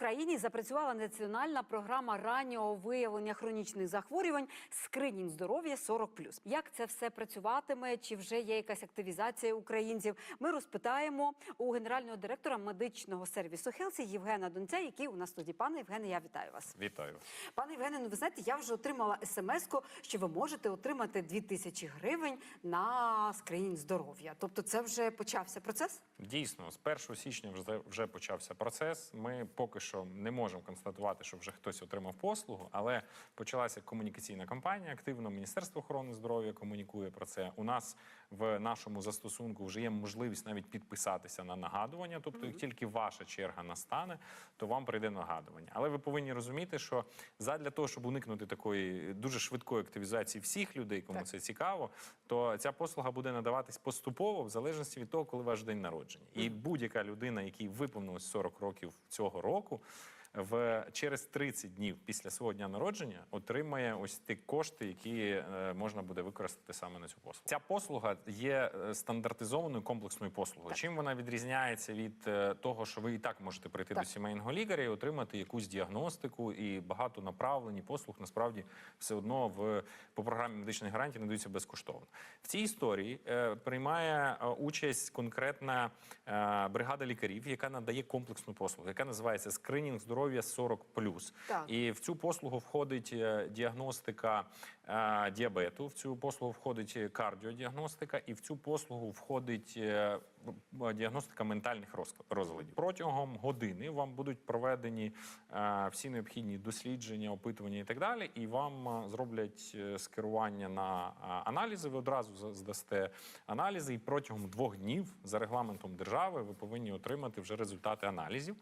Україні запрацювала національна програма раннього виявлення хронічних захворювань скринінг здоров'я 40+. Як це все працюватиме? Чи вже є якась активізація українців? Ми розпитаємо у генерального директора медичного сервісу Хелсі Євгена Донця, який у нас тоді. Пане Євгене, я вітаю вас. Вітаю. Пане Євгене, ну ви знаєте, я вже отримала смс-ку, що ви можете отримати 2000 гривень на скринінг здоров'я. Тобто, це вже почався процес? Дійсно, з 1 січня вже, вже почався процес. Ми поки що не можемо констатувати, що вже хтось отримав послугу, але почалася комунікаційна кампанія. Активно Міністерство охорони здоров'я комунікує про це. У нас в нашому застосунку вже є можливість навіть підписатися на нагадування. Тобто, як тільки ваша черга настане, то вам прийде нагадування. Але ви повинні розуміти, що задля того, щоб уникнути такої дуже швидкої активізації всіх людей, кому Так. це цікаво, то ця послуга буде надаватись поступово в залежності від того, коли ваш день народження. І будь-яка людина, якій виповнилось 40 років цього року. people В через 30 днів після свого дня народження отримає ось ті кошти, які е, можна буде використати саме на цю послугу. Ця послуга є е, стандартизованою комплексною послугою. Чим вона відрізняється від е, того, що ви і так можете прийти Так. до сімейного лікаря і отримати якусь діагностику і багато направлені послуг насправді все одно в по програмі медичних гарантій надаються безкоштовно. В цій історії е, приймає участь конкретна е, бригада лікарів, яка надає комплексну послугу, яка називається скринінг здоров'я 40+. Так. І в цю послугу входить е, діагностика е, діабету, в цю послугу входить е, кардіодіагностика, і в цю послугу входить е, діагностика ментальних розладів. Протягом години вам будуть проведені е, всі необхідні дослідження, опитування і так далі, і вам е, зроблять е, скерування на е, аналізи. Ви одразу здасте аналізи, і протягом двох днів за регламентом держави ви повинні отримати вже результати аналізів.